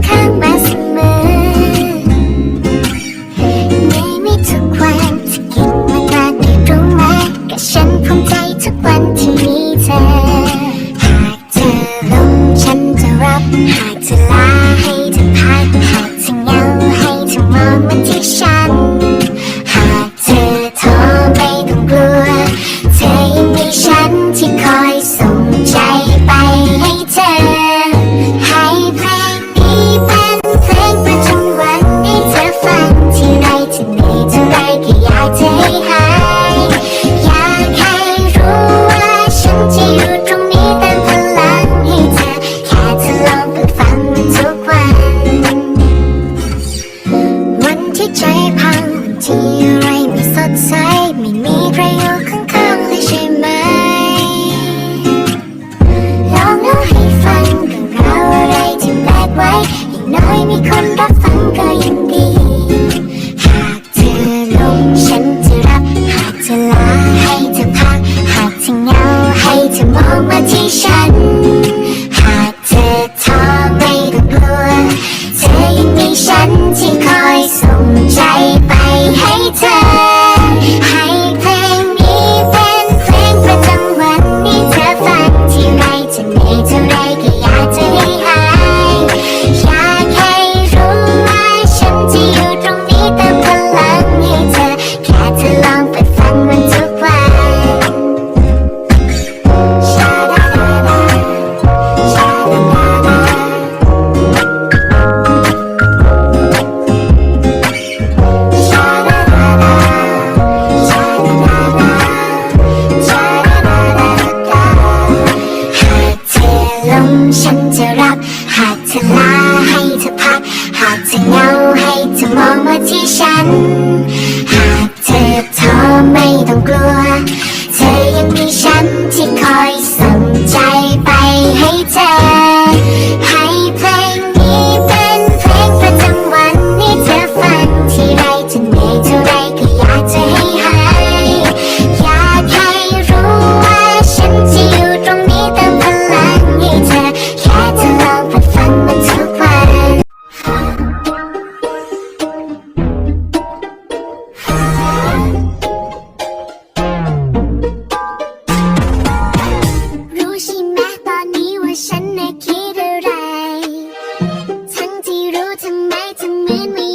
看 West。 มีฉันที่คอยส่งใจไปให้เธอ ให้เพลงนี้เป็นเพลงประจำวันที่เธอฟังที่ไรจะเหนื่อยเท่าไรก็อยากจะให้หายอยากให้รู้ว่าฉันจะอยู่ตรงนี้เติมพลังให้เธอ แค่เธอลองเปิดฟังมันทุกวันชาดา time. to me to me me